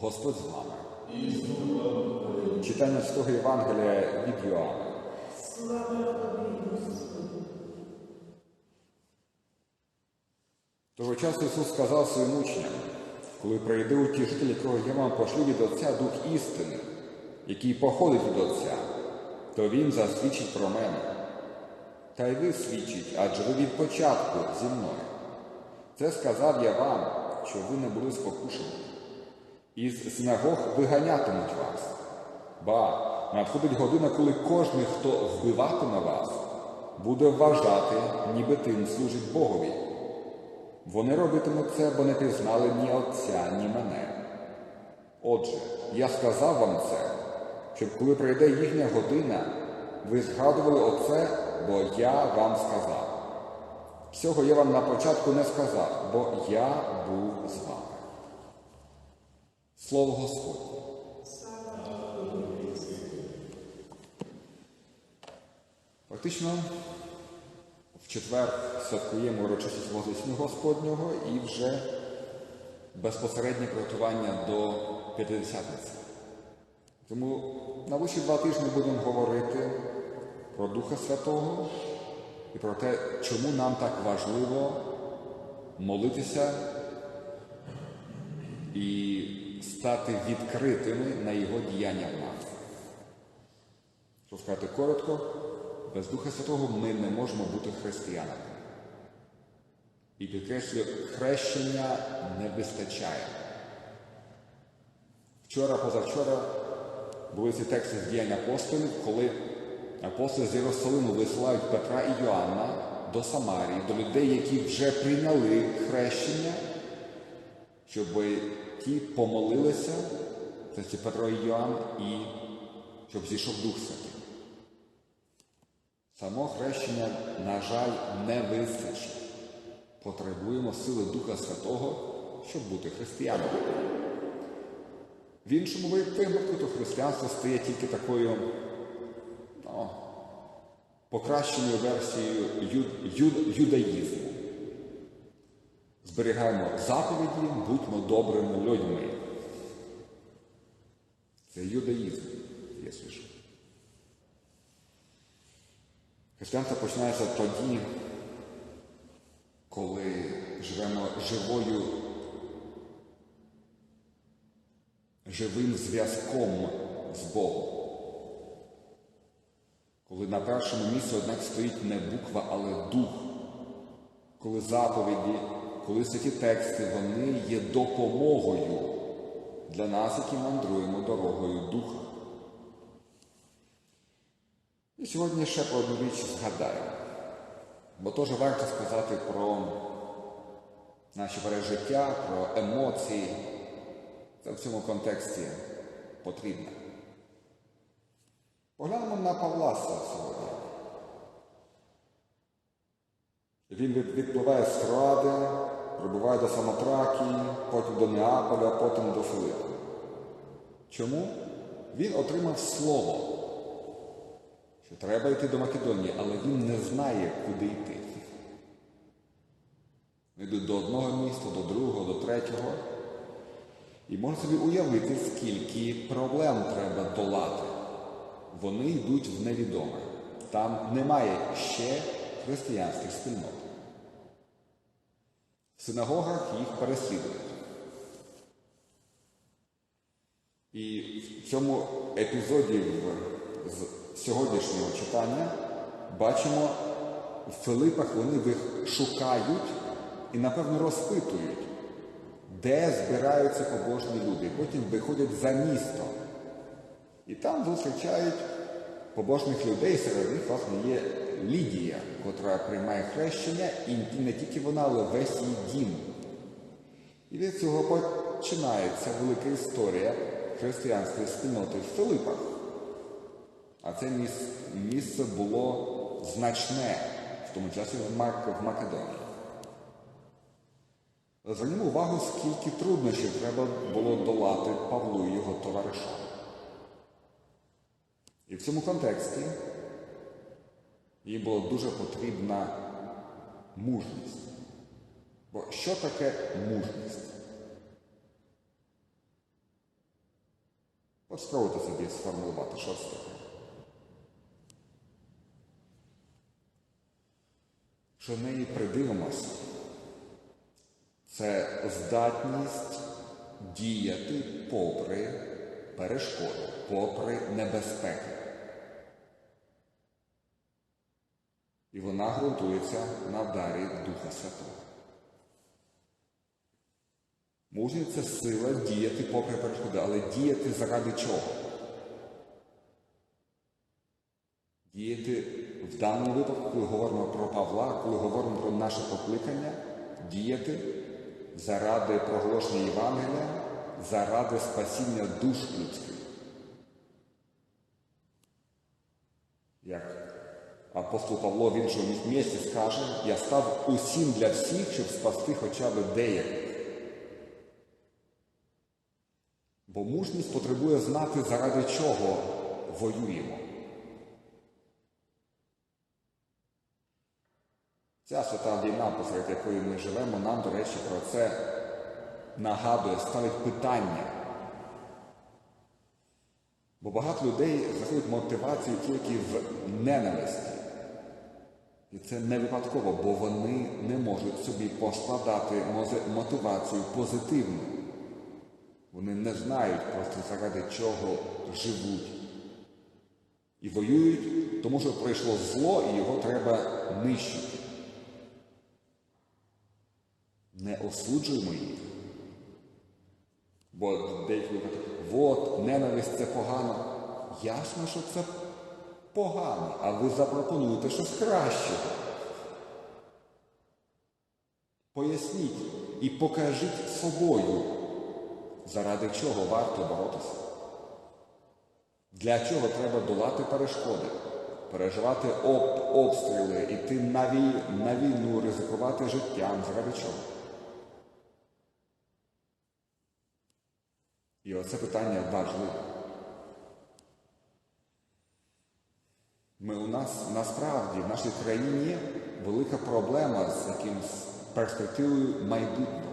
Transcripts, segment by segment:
Господь з вами. Читання Святого Євангелія від Йоанна. Того часу Ісус сказав своїм учням, коли прийде утішитель, якого я вам пошлю від Отця Дух істини, який походить від Отця, то Він засвідчить про мене. Та й ви свідчить, адже ви від початку зі мною. Це сказав я вам, що ви не були спокушені. Із синагог виганятимуть вас. Ба, надходить година, коли кожен, хто вбиватиме вас, буде вважати, ніби тим служить Богові. Вони робитимуть це, бо не пізнали ні Отця, ні мене. Отже, я сказав вам це, щоб коли прийде їхня година, ви згадували оце, бо я вам сказав. Всього я вам на початку не сказав, бо я був з вами. Слово Господнє. Фактично, в четвер святкуємо урочистість Вознесіння Господнього і вже безпосереднє приготування до П'ятидесятниці. Тому на вищі два тижні будемо говорити про Духа Святого і про те, чому нам так важливо молитися і стати відкритими на Його діяння в нас. Що сказати коротко, без Духа Святого ми не можемо бути християнами. І підкреслюю, хрещення не вистачає. Вчора, позавчора були ці тексти з діянь апостолів, коли апостоли з Єрусалиму висилають Петра і Йоанна до Самарії, до людей, які вже прийняли хрещення, щоб ті помолилися, це Петро і Йоанн, і щоб зійшов Дух Святий. Само хрещення, на жаль, не вистачить. Потребуємо сили Духа Святого, щоб бути християнами. В іншому випадку, то християнство стає тільки такою ну, покращеною версією ю, ю, юдаїзму. Зберігаємо заповіді, будьмо добрими людьми. Це юдаїзм, якщо що. Християнство починається тоді, коли живемо живою, живим зв'язком з Богом. Коли на першому місці, однак, стоїть не буква, але дух. Коли заповіді, коли святі тексти, вони є допомогою для нас, які мандруємо дорогою Духа. І сьогодні ще про одну річ згадаємо. Бо теж варто сказати про наші пережиття, про емоції. Це в цьому контексті потрібно. Поглянемо на Павласа сьогодні. Він відпливає з Троади, прибуває до Самотракії, потім до Неаполя, потім до Филипа. Чому? Він отримав слово, що треба йти до Македонії, але він не знає, куди йти. Йдуть до одного міста, до другого, до третього. І можна собі уявити, скільки проблем треба долати. Вони йдуть в невідоме. Там немає ще християнських спільнот. В синагогах їх переслідують. І в цьому епізоді з сьогоднішнього читання бачимо, в Филипах вони їх шукають і, напевно, розпитують, де збираються побожні люди. Потім виходять за місто. І там зустрічають побожних людей, серед них, власне, є Лідія, котра приймає хрещення, і не тільки вона, але весь її дім. І від цього починається велика історія християнської спільноти в Филипах. А це місце було значне, в тому часі в Македонії. Звернімо увагу, скільки труднощів треба було долати Павлу і його товаришам. І в цьому контексті їй була дуже потрібна мужність. Бо що таке мужність? От спробуйте собі сформулювати, що це таке. Що неї придивимося, це здатність діяти попри перешкоди, попри небезпеки. І вона ґрунтується на дарі Духа Святого. Мужність це сила діяти попри перешкоди, але діяти заради чого? Діяти в даному випадку, коли говоримо про Павла, коли говоримо про наше покликання, діяти заради проголошення Євангелія, заради спасіння душ людських. Як апостол Павло в іншому місці скаже, я став усім для всіх, щоб спасти хоча б деяких. Бо мужність потребує знати, заради чого воюємо. Ця свята війна, посеред якої ми живемо, нам, до речі, про це нагадує, ставить питання. Бо багато людей знаходять мотивацію тільки в ненависті. І це не випадково, бо вони не можуть собі поскладати мотивацію позитивну. Вони не знають просто заради чого живуть. І воюють, тому що прийшло зло і його треба нищити. Не осуджуємо їх. Бо деякі кажуть, от, ненависть це погано. Ясно, що це погано, а ви запропонуєте щось кращого. Поясніть і покажіть собою, заради чого варто боротися. Для чого треба долати перешкоди, переживати об, обстріли, йти на, вій, на війну, ризикувати життям, заради чого? І оце питання важливе. Ми у нас насправді в нашій країні велика проблема з якимсь перспективою майбутнього.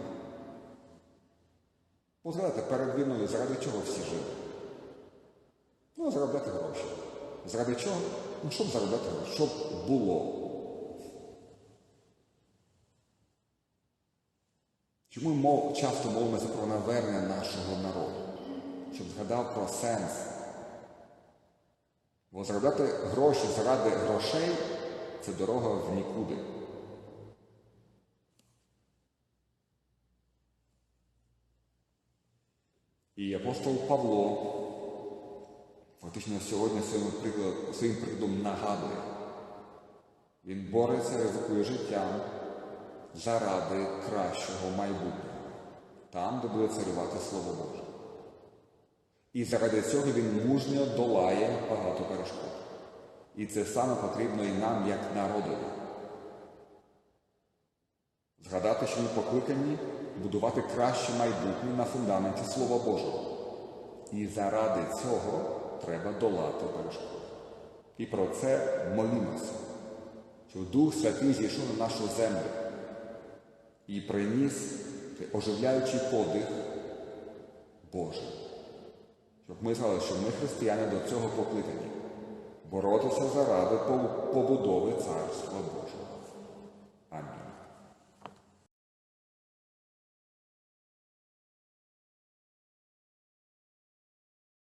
Позгадайте, перед війною заради чого всі жили? Ну, заробляти гроші. Заради чого? Ну, щоб заробляти гроші, щоб було. Чому ми часто мовимося про навернення нашого народу? Щоб згадав про сенс. Бо заробляти гроші заради грошей це дорога в нікуди. І апостол Павло фактично сьогодні своїм, приклад, своїм прикладом нагадує. Він бореться, ризикує життям заради кращого майбутнього, там, де буде царювати Слово Боже. І заради цього він мужньо долає багато перешкод. І це саме потрібно і нам, як народові. Згадати, що ми покликані будувати краще майбутнє на фундаменті Слова Божого. І заради цього треба долати перешкоди. І про це молімося, щоб Дух Святий зійшов на нашу землю і приніс оживляючий подих Божий. Щоб ми знали, що ми християни до цього покликані боротися заради побудови Царства Божого.